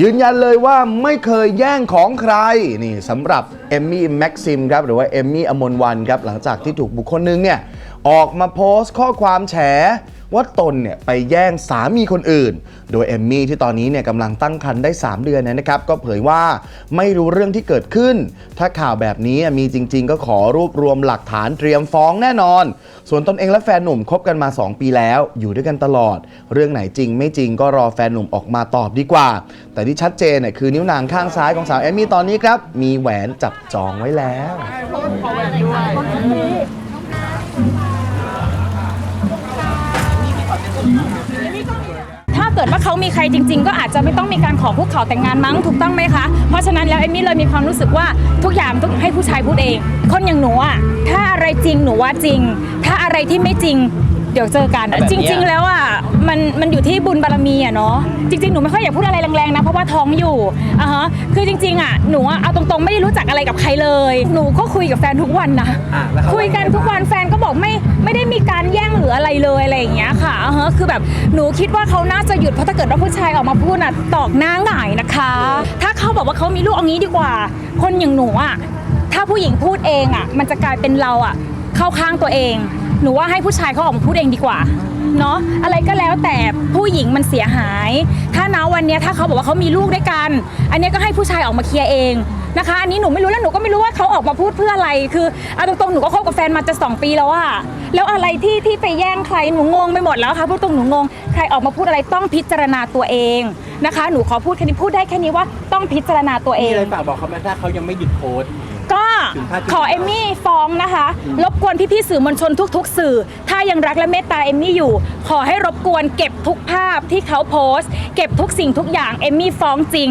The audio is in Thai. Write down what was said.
ยืนยันเลยว่าไม่เคยแย่งของใครนี่สำหรับเอมมี่แม็กซิมครับหรือว่าเอมมี่อมนวันครับหลังจากที่ถูกบุคคลหนึงเนี่ยออกมาโพสต์ข้อความแฉ ว่าตนเนี่ยไปแย่งสามีคนอื่น โดยเอมมี่ที่ตอนนี้เนี่ยกำลังตั้งครรภ์ได้ 3 เดือนนะครับ ก็เผยว่าไม่รู้เรื่องที่เกิดขึ้น ถ้าข่าวแบบนี้มีจริง ๆ ก็ขอรวบรวมหลักฐานเตรียมฟ้องแน่นอน ส่วนตนเองและแฟนหนุ่มคบกันมา 2 ปีแล้ว อยู่ด้วยกันตลอด เรื่องไหนจริงไม่จริงก็รอแฟนหนุ่มออกมาตอบดีกว่า แต่ที่ชัดเจนเนี่ยคือนิ้วนางข้างซ้ายของสาวเอมมี่ตอนนี้ครับมีแหวนจับจองไว้แล้วถ้าเกิดว่าเขามีใครจริง ๆ ก็อาจจะไม่ต้องมีการขอคุกเข่าแต่งงานมั้งถูกต้องไหมคะ เพราะฉะนั้นแล้วเอมมี่เลยมีความรู้สึกว่าทุกอย่างต้องให้ผู้ชายพูดเอง คนอย่างหนูอะถ้าอะไรจริงหนูว่าจริง ถ้าอะไรที่ไม่จริงเดี๋ยวเจอกันแบบเนี้ยจริง ๆ แล้วอะมันมันอยู่ที่บุญบารมีอะเนาะจริง ๆ หนูไม่ค่อยอยากพูดอะไรแรงๆนะเพราะว่าท้องอยู่อะฮะคือจริง ๆอะหนูอะเอาตรงๆไม่ได้รู้จักอะไรกับใครเลย หนูก็คุยกับแฟนทุกวันนะอะแล้วเขาคุยกันทุกวันแฟนก็บอกไม่ไม่ได้มีการแย่งหรือ อะไรเลยอะไรอย่างเงี้ยค่ะอ่าฮะคือแบบหนูคิดว่าเขาน่าจะหยุดเพราะถ้าเกิดว่าผู้ชายออกมาพูดน่ะตอกหน้าหงายนะคะ ถ้าเขาบอกว่าเขามีลูกเอางี้ดีกว่า คนอย่างหนูอะถ้าผู้หญิงพูดเองอะ มันจะกลายเป็นเราอะเข้าข้างตัวเอง หนูว่าให้ผู้ชายเขาออกมาพูดเองดีกว่าเนาะอะไรก็แล้วแต่ผู้หญิงมันเสียหาย ถ้านะวันเนี้ยถ้าเขาบอกว่าเขามีลูกด้วยกัน อันเนี้ยก็ให้ผู้ชายออกมาเคลียร์เองนะคะ อันนี้หนูไม่รู้แล้วหนูก็ไม่รู้ว่าเขาออกมาพูดเพื่ออะไร คือเอาตรงๆหนูก็คบกับแฟนมาจะสองปีแล้วอะแล้วอะไรที่ที่ไปแย่งใครหนูงงไปหมดแล้วค่ะพูดตรงหนูงงใครออกมาพูดอะไรต้องพิจารณาตัวเองนะคะ หนูขอพูดแค่นี้พูดได้แค่นี้ว่าต้องพิจารณาตัวเอมีง อะไรฝากบอกเขาไหมถ้าเขายังไม่หยุดโพสต์ ก็ถึงพาดพิงขอเอมมี่ฟ้องนะคะ รบกวนพี่ๆสื่อมวลชนทุก ๆ สื่อ ถ้ายังรักและเมตตาเอมมี่อยู่ ขอให้รบกวนเก็บทุกภาพที่เขาโพสต์ เก็บทุกสิ่งทุกอย่างเอมมี่ฟ้องจริง